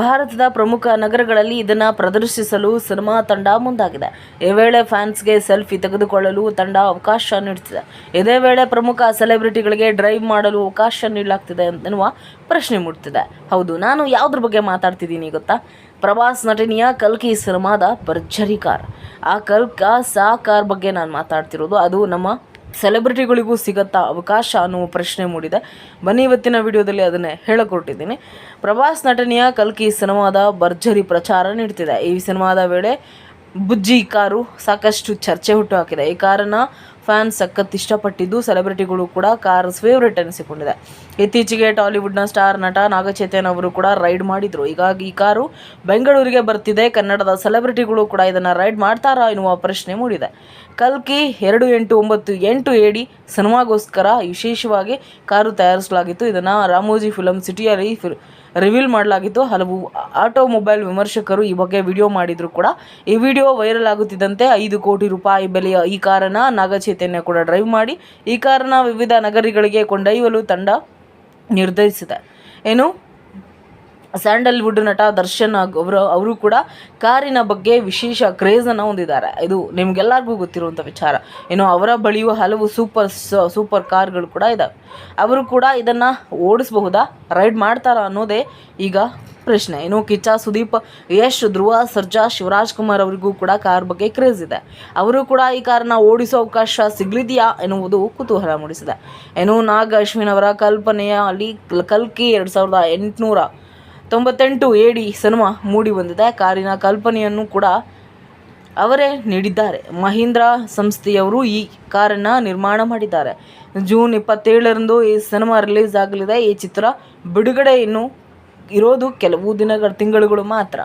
ಭಾರತದ ಪ್ರಮುಖ ನಗರಗಳಲ್ಲಿ ಇದನ್ನು ಪ್ರದರ್ಶಿಸಲು ಸಿನಿಮಾ ತಂಡ ಮುಂದಾಗಿದೆ. ಈ ವೇಳೆ ಫ್ಯಾನ್ಸ್ಗೆ ಸೆಲ್ಫಿ ತೆಗೆದುಕೊಳ್ಳಲು ತಂಡ ಅವಕಾಶ ನೀಡುತ್ತಿದೆ. ಇದೇ ವೇಳೆ ಪ್ರಮುಖ ಸೆಲೆಬ್ರಿಟಿಗಳಿಗೆ ಡ್ರೈವ್ ಮಾಡಲು ಅವಕಾಶ ನೀಡಲಾಗ್ತಿದೆ ಎನ್ನುವ ಪ್ರಶ್ನೆ ಮೂಡ್ತಿದೆ. ಹೌದು, ನಾನು ಯಾವುದ್ರ ಬಗ್ಗೆ ಮಾತಾಡ್ತಿದ್ದೀನಿ ಗೊತ್ತಾ? ಪ್ರಭಾಸ್ ನಟನೆಯ ಕಲ್ಕಿ ಸಿನಿಮಾದ ಭರ್ಜರಿ ಕಾರ್. ಆ ಕಲ್ಕ ಸಾ ಕಾರ್ ಬಗ್ಗೆ ನಾನು ಮಾತಾಡ್ತಿರೋದು ಅದು ನಮ್ಮ ಸೆಲೆಬ್ರಿಟಿಗಳಿಗೂ ಸಿಗತ್ತಾ ಅವಕಾಶ ಅನ್ನುವ ಪ್ರಶ್ನೆ ಮೂಡಿದೆ. ಬನ್ನಿ ಇವತ್ತಿನ ವಿಡಿಯೋದಲ್ಲಿ ಅದನ್ನೇ ಹೇಳಿಕೊಟ್ಟಿದ್ದೀನಿ. ಪ್ರಭಾಸ್ ನಟನೆಯ ಕಲ್ಕಿ ಸಿನಿಮಾದ ಭರ್ಜರಿ ಪ್ರಚಾರ ನೀಡ್ತಿದೆ. ಈ ಸಿನಿಮಾದ ವೇಳೆ ಬುಜ್ಜಿ ಕಾರು ಸಾಕಷ್ಟು ಚರ್ಚೆ ಹುಟ್ಟುಹಾಕಿದೆ. ಈ ಕಾರನ್ನು ಫ್ಯಾನ್ಸ್ ಸಖತ್ ಇಷ್ಟಪಟ್ಟಿದ್ದು ಸೆಲೆಬ್ರಿಟಿಗಳು ಕೂಡ ಕಾರ್ ಫೇವ್ರೇಟ್ ಅನಿಸಿಕೊಂಡಿದೆ ಇತ್ತೀಚೆಗೆ ಟಾಲಿವುಡ್ನ ಸ್ಟಾರ್ ನಟ ನಾಗಚೇತನ್ ಅವರು ಕೂಡ ರೈಡ್ ಮಾಡಿದ್ರು. ಹೀಗಾಗಿ ಈ ಕಾರು ಬೆಂಗಳೂರಿಗೆ ಬರ್ತಿದೆ. ಕನ್ನಡದ ಸೆಲೆಬ್ರಿಟಿಗಳು ಕೂಡ ಇದನ್ನು ರೈಡ್ ಮಾಡ್ತಾರಾ ಎನ್ನುವ ಪ್ರಶ್ನೆ ಮೂಡಿದೆ. ಕಲ್ಕಿ ಎರಡು ಎಂಟು ಒಂಬತ್ತು ಎಂಟು ಎಡಿ ಸಿನಿಮಾಗೋಸ್ಕರ ವಿಶೇಷವಾಗಿ ಕಾರು ತಯಾರಿಸಲಾಗಿತ್ತು. ಇದನ್ನು ರಾಮೋಜಿ ಫಿಲಮ್ ಸಿಟಿಯಲ್ಲಿ ರಿವೀಲ್ ಮಾಡಲಾಗಿತ್ತು. ಹಲವು ಆಟೋಮೊಬೈಲ್ ವಿಮರ್ಶಕರು ಈ ಬಗ್ಗೆ ವಿಡಿಯೋ ಮಾಡಿದ್ರು ಕೂಡ. ಈ ವಿಡಿಯೋ ವೈರಲ್ ಆಗುತ್ತಿದ್ದಂತೆ ಐದು ಕೋಟಿ ರೂಪಾಯಿ ಬೆಲೆಯ ಈ ಕಾರನ್ನು ನಾಗಚೈತನ್ಯ ಕೂಡ ಡ್ರೈವ್ ಮಾಡಿ, ಈ ಕಾರನ್ನ ವಿವಿಧ ನಗರಿಗಳಿಗೆ ಕೊಂಡೊಯ್ಯಲು ತಂಡ ನಿರ್ಧರಿಸಿದೆ. ಏನು? ಸ್ಯಾಂಡಲ್ವುಡ್ ನಟ ದರ್ಶನ್ ಅವರು ಅವರು ಕೂಡ ಕಾರಿನ ಬಗ್ಗೆ ವಿಶೇಷ ಕ್ರೇಜನ್ನು ಹೊಂದಿದ್ದಾರೆ. ಇದು ನಿಮಗೆಲ್ಲರಿಗೂ ಗೊತ್ತಿರುವಂಥ ವಿಚಾರ. ಏನು ಅವರ ಬಳಿಯುವ ಹಲವು ಸೂಪರ್ ಸೂಪರ್ ಕಾರ್ಗಳು ಕೂಡ ಇದ್ದಾವೆ ಅವರು ಕೂಡ ಇದನ್ನು ಓಡಿಸಬಹುದಾ? ರೈಡ್ ಮಾಡ್ತಾರಾ ಅನ್ನೋದೇ ಈಗ ಪ್ರಶ್ನೆ. ಏನು ಕಿಚ್ಚ, ಸುದೀಪ್, ಯಶ್, ಧ್ರುವ, ಸರ್ಜಾ, ಶಿವರಾಜ್ ಕುಮಾರ್ ಅವರಿಗೂ ಕೂಡ ಕಾರ್ ಬಗ್ಗೆ ಕ್ರೇಜ್ ಇದೆ. ಅವರು ಕೂಡ ಈ ಕಾರನ್ನ ಓಡಿಸೋ ಅವಕಾಶ ಸಿಗಲಿದೆಯಾ ಎನ್ನುವುದು ಕುತೂಹಲ ಮೂಡಿಸಿದೆ. ಏನು ನಾಗ ಅಶ್ವಿನ್ ಅವರ ಕಲ್ಪನೆಯ ಅಲ್ಲಿ ಕಲ್ಕಿ ಎರಡು ಸಾವಿರದ ಎಂಟುನೂರ ತೊಂಬತ್ತೆಂಟು ಎ ಡಿ ಸಿನಿಮಾ ಮೂಡಿ ಬಂದಿದೆ. ಕಾರಿನ ಕಲ್ಪನೆಯನ್ನು ಕೂಡ ಅವರೇ ನೀಡಿದ್ದಾರೆ. ಮಹೀಂದ್ರ ಸಂಸ್ಥೆಯವರು ಈ ಕಾರನ್ನು ನಿರ್ಮಾಣ ಮಾಡಿದ್ದಾರೆ. ಜೂನ್ ಇಪ್ಪತ್ತೇಳರಂದು ಈ ಸಿನಿಮಾ ರಿಲೀಸ್ ಆಗಲಿದೆ. ಈ ಚಿತ್ರ ಬಿಡುಗಡೆ ಇನ್ನು ಇರೋದು ಕೆಲವು ದಿನಗಳ, ತಿಂಗಳುಗಳು ಮಾತ್ರ.